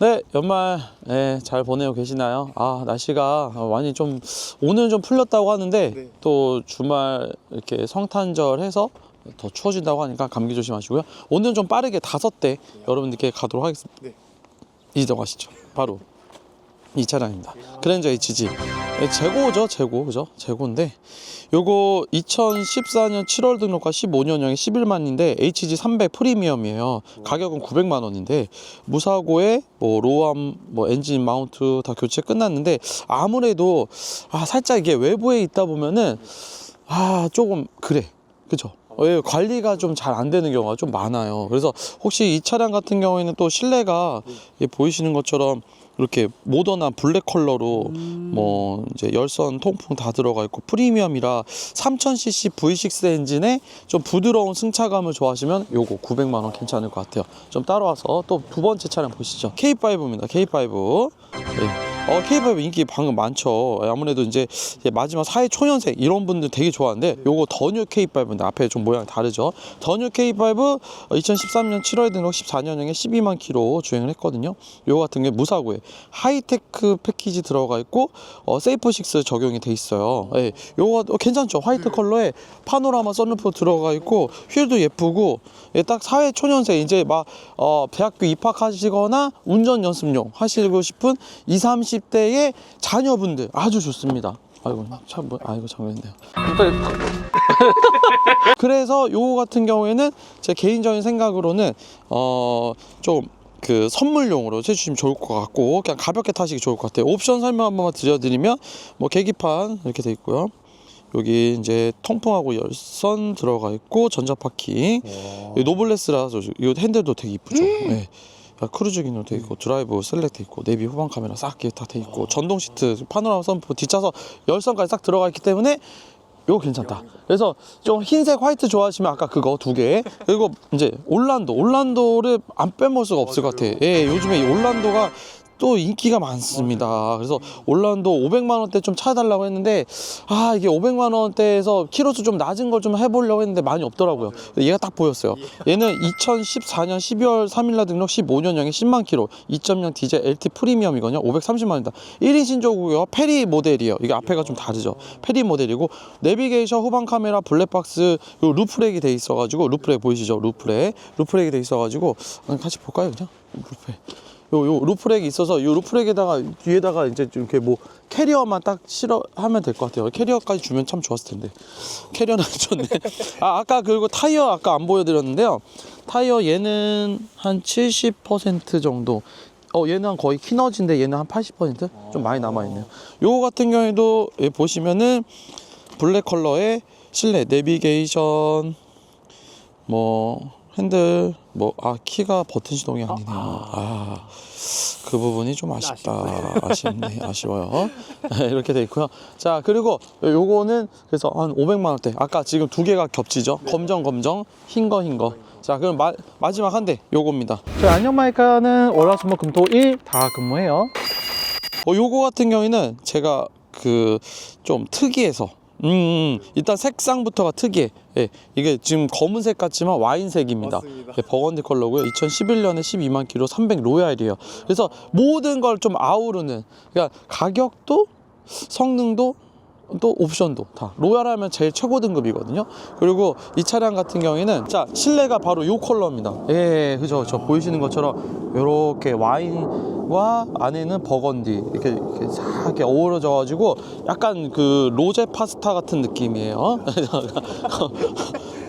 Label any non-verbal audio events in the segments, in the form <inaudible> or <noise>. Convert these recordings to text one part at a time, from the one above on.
네, 연말 네, 잘 보내고 계시나요? 아, 날씨가 많이 좀 오늘 좀 풀렸다고 하는데 네. 또 주말 이렇게 성탄절 해서 더 추워진다고 하니까 감기 조심하시고요. 오늘 좀 빠르게 다섯 대 여러분들께 가도록 하겠습니다. 네. 이동하시죠. 바로 이 차량입니다. 그랜저 HG 네, 재고죠, 재고 그죠? 재고인데 요거 2014년 7월 등록과 15년형에 11만인데 HG 300 프리미엄이에요. 가격은 900만 원인데 무사고에 뭐 로암, 뭐 엔진 마운트 다 교체 끝났는데 아무래도 아 살짝 이게 외부에 있다 보면은 아 조금 그래, 그죠? 예, 관리가 좀 잘 안 되는 경우가 좀 많아요. 그래서 혹시 이 차량 같은 경우에는 또 실내가 예, 보이시는 것처럼 이렇게 모던한 블랙 컬러로 뭐 이제 열선 통풍 다 들어가 있고 프리미엄이라 3000cc V6 엔진에 좀 부드러운 승차감을 좋아하시면 요거 900만 원 괜찮을 것 같아요. 좀 따라와서 또 두 번째 차량 보시죠. K5입니다. K5. 네. 어, K5 인기 방금 많죠. 아무래도 이제 마지막 사회 초년생 이런 분들 되게 좋아하는데 요거 더뉴 K5인데 앞에 좀 모양이 다르죠. 더뉴 K5 2013년 7월에 등록 14년형에 12만 킬로 주행을 했거든요. 요거 같은 게 무사고에 하이테크 패키지 들어가 있고 어, 세이프 6 적용이 돼 있어요. 예, 요거 어, 괜찮죠. 화이트 컬러에 파노라마 썬루프 들어가 있고 휠도 예쁘고 예, 딱 사회 초년생 이제 막 어, 대학교 입학하시거나 운전 연습용 하시고 싶은 20, 30대의 자녀분들 아주 좋습니다. 아이고 참 뭐, 아이고 잠깐만요. <laughs> 그래서 요거 같은 경우에는 제 개인적인 생각으로는 어좀 그 선물용으로 해주시면 좋을 것 같고 그냥 가볍게 타시기 좋을 것 같아요. 옵션 설명 한 번만 드려드리면 뭐 계기판 이렇게 돼 있고요. 여기 이제 통풍하고 열선 들어가 있고 전자 파킹. 이 노블레스라서 이 핸들도 되게 이쁘죠. 네. 야, 크루즈 기능 돼 있고 드라이브 셀렉트 있고 내비 후방 카메라 싹다돼 있고 전동 시트 파노라마 선프 뒷차서 열선까지 싹 들어가 있기 때문에 이거 괜찮다. 그래서 좀 흰색 화이트 좋아하시면 아까 그거 두 개. 그리고 이제 올란도 올란도를 안 빼먹을 수가 없을 것 같아. 예, 요즘에 이 올란도가 또 인기가 많습니다. 그래서 올란도 500만 원대 좀 찾아달라고 했는데 아 이게 500만 원대에서 키로수 좀 낮은 걸 좀 해보려고 했는데 많이 없더라고요. 얘가 딱 보였어요. 얘는 2014년 12월 3일날 등록 15년형에 10만 킬로 2.0 디젤 LT 프리미엄이거든요. 530만 원이다. 1인 신조고요. 페리 모델이에요. 이게 앞에가 좀 다르죠. 페리 모델이고 내비게이션 후방 카메라 블랙박스 요 루프렉이 돼 있어가지고 루프렉 보이시죠? 루프렉 루프렉이 돼 있어가지고 같이 볼까요 그냥 루프렉. 요, 요 루프렉이 있어서 요 루프렉에다가 뒤에다가 이제 좀 이렇게 뭐 캐리어만 딱 실어 하면 될 것 같아요. 캐리어까지 주면 참 좋았을 텐데 캐리어는 안 좋네. 아 아까 그리고 타이어 아까 안 보여드렸는데요. 타이어 얘는 한 70% 정도. 어 얘는 거의 키너지인데 얘는 한 80%좀 많이 남아 있네요. 요거 같은 경우에도 예, 보시면은 블랙 컬러의 실내 내비게이션 뭐 핸들 뭐 아 키가 버튼 시동이 아니네요. 아 그 부분이 좀 아쉽다. <laughs> 아쉽네. 아쉬워요. 이렇게 돼 있고요. 자 그리고 요거는 그래서 한 500만 원대. 아까 지금 두 개가 겹치죠. 검정 검정 흰 거 흰 거. 자 그럼 마, 마지막 한 대 요겁니다. 저희 안녕 마이카는 월화수목 금토 일 다 근무해요. 어, 요거 같은 경우에는 제가 그 좀 특이해서 음, 음, 일단 색상부터가 특이해. 예, 이게 지금 검은색 같지만 와인색입니다. 맞습니다. 예, 버건디 컬러고요. 2011년에 12만 킬로 300 로얄이에요. 그래서 모든 걸 좀 아우르는 그러니까 가격도 성능도 또 옵션도 다 로얄 하면 제일 최고 등급이거든요. 그리고 이 차량 같은 경우에는 자 실내가 바로 요 컬러입니다. 예, 그죠. 저 보이시는 것처럼 이렇게 와인과 안에는 버건디 이렇게 이렇게 싹 이렇게 어우러져 가지고 약간 그 로제 파스타 같은 느낌이에요.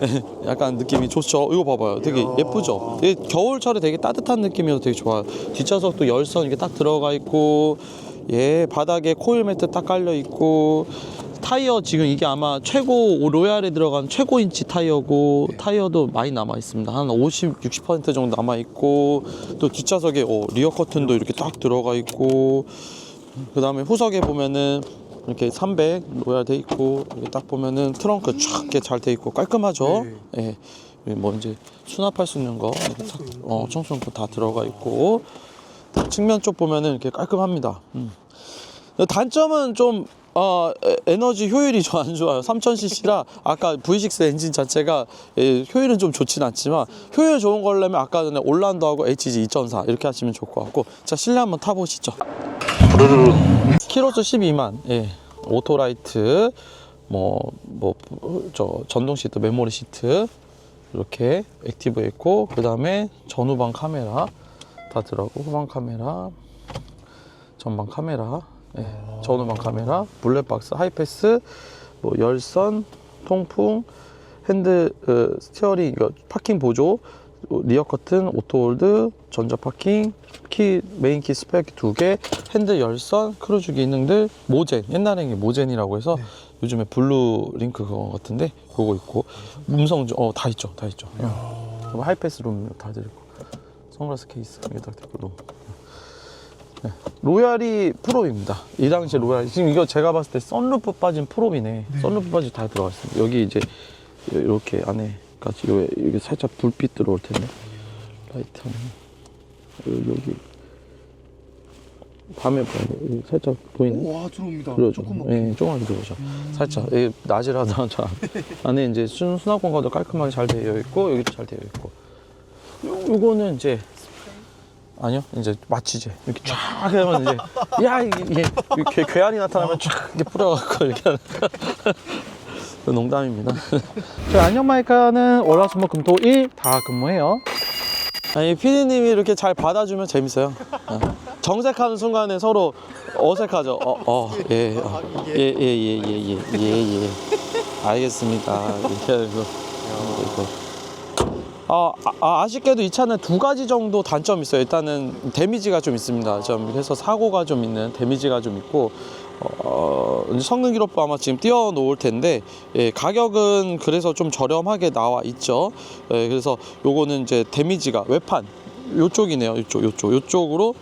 예, <laughs> 약간 느낌이 좋죠. 이거 봐봐요. 되게 예쁘죠. 이게 겨울철에 되게 따뜻한 느낌이어서 되게 좋아요. 뒷좌석도 열선 이렇게 딱 들어가 있고, 예, 바닥에 코일 매트 딱 깔려 있고, 타이어 지금 이게 아마 최고 로얄에 들어간 최고 인치 타이어고 타이어도 많이 남아 있습니다. 한 50, 60% 정도 남아 있고 또 뒷좌석에 어, 리어 커튼도 이렇게 딱 들어가 있고 그 다음에 후석에 보면은 이렇게 300 로얄 돼 있고 이렇게 딱 보면은 트렁크 쫙 이렇게 잘 돼 있고 깔끔하죠. 예. 여기 뭐 이제 수납할 수 있는 거 딱, 어, 청소용품 다 들어가 있고 측면 쪽 보면은 이렇게 깔끔합니다. 음. 단점은 좀 어, 에- 에너지 효율이 좀 안 좋아요. 3000cc라 아까 V6 엔진 자체가 예, 효율은 좀 좋진 않지만 효율 좋은 걸려면 아까 전에 올란도하고 HG 2.4 이렇게 하시면 좋을 것 같고 자 실내 한번 타보시죠. 키로수 12만 예 오토라이트 뭐 뭐 저 전동 시트 메모리 시트 이렇게 액티브에 있고 그 다음에 전후방 카메라 다 들어가고. 후방 카메라 전방 카메라. 예, 전후방 카메라 블랙박스 하이패스 뭐 열선 통풍 핸드 어, 스티어링 이거 파킹 보조 어, 리어 커튼 오토홀드 전자 파킹 키 메인 키 스펙 두개 핸드 열선 크루즈 기능들 모젠. 옛날에 이게 모젠이라고 해서 요즘에 블루 링크 그거 같은데 그거 있고. 음성 어 다 있죠 다 있죠. 어. 하이패스 룸다 들고 선글라스 케이스 여기다 룸 네. 로얄이 프로입니다. 이 당시 로얄 지금 이거 제가 봤을 때 썬루프 빠진 프로이네. 썬루프 빠진 다 들어가 있습니다. 여기 이제 이렇게 안에까지 요 여기 살짝 불빛 들어올 텐데 라이트 하면 여기, 밤에 봐요. 살짝 보이네. 와 들어옵니다. 그러죠. 조금만. 예, 조금만 들어오죠. 살짝 예, 낮이라도 저 <laughs> 안에 이제 순 수납 공간도 깔끔하게 잘 되어 있고 여기도 잘 되어 있고. 요, 요거는 이제 아니요 이제 마취제 이렇게 쫙 하면 이제 야 이게, 이게 괴, 괴한이 나타나면 쫙 이렇게 뿌려갖고 이렇게 하는 <laughs> 농담입니다. <laughs> 저희 안녕 마이카는 월화수목금토 일 다 근무해요. 아니 피디님이 이렇게 잘 받아주면 재밌어요. 어. 정색하는 순간에 서로 어색하죠. 어, 어, 예, 어, 예, 예, 예, 예, 예, 예, 예. 알겠습니다. 이렇게 하고 이거. 아, 아, 아쉽게도 이 차는 두 가지 정도 단점이 있어요. 일단은 데미지가 좀 있습니다. 좀 그래서 사고가 좀 있는 데미지가 좀 있고 어, 이제 성능 기록부 아마 지금 띄워놓을 텐데 예, 가격은 그래서 좀 저렴하게 나와 있죠. 예, 그래서 요거는 이제 데미지가 외판 요쪽이네요. 요쪽 요쪽 요쪽으로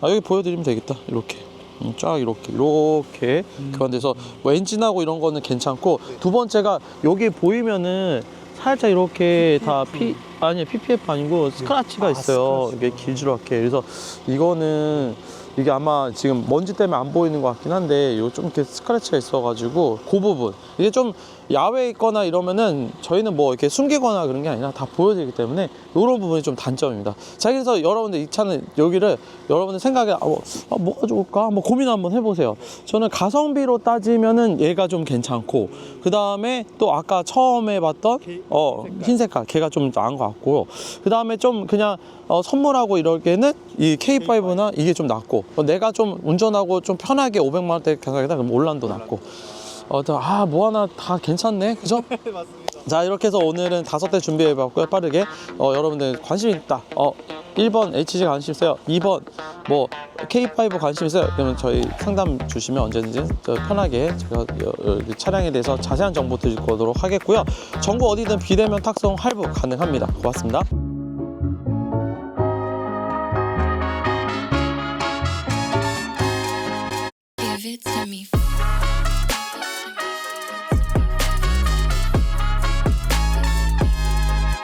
아, 여기 보여드리면 되겠다. 이렇게. 음, 쫙 이렇게 이렇게 교환돼서 뭐 엔진하고 이런 거는 괜찮고 두 번째가 여기 보이면은 살짝 이렇게 다 P 아니 PPF 아니고 스크라치가 있어요. 이게 길지렇게 그래서 이거는 이게 아마 지금 먼지 때문에 안 보이는 것 같긴 한데 이거 좀 이렇게 스크래치가 있어가지고 그 부분 이게 좀 야외에 있거나 이러면은 저희는 뭐 이렇게 숨기거나 그런 게 아니라 다 보여드리기 때문에 이런 부분이 좀 단점입니다. 자 그래서 여러분들 이 차는 여기를 여러분들 생각에 아, 뭐, 아, 뭐가 좋을까 한번 고민 한번 해보세요. 저는 가성비로 따지면은 얘가 좀 괜찮고 그 다음에 또 아까 처음에 봤던 어 흰색깔 걔가 좀 나은 것 같고요. 그 다음에 좀 그냥 어, 선물하고 이럴게는 이 K5나 이게 좀 낫고 어, 내가 좀 운전하고 좀 편하게 500만 원대 가격이다 그럼 올란도 낫고. 어, 아뭐 하나 다 괜찮네. 그죠? <laughs> 자 이렇게 해서 오늘은 다섯 대 준비해 봤고요. 빠르게. 어, 여러분들 관심 있다. 어 1번 HG 관심 있어요. 2번 뭐 K5 관심 있어요. 그러면 저희 상담 주시면 언제든지 저 편하게 제가 차량에 대해서 자세한 정보 드릴 거도록 하겠고요. 정보 어디든 비대면 탁송 할부 가능합니다. 고맙습니다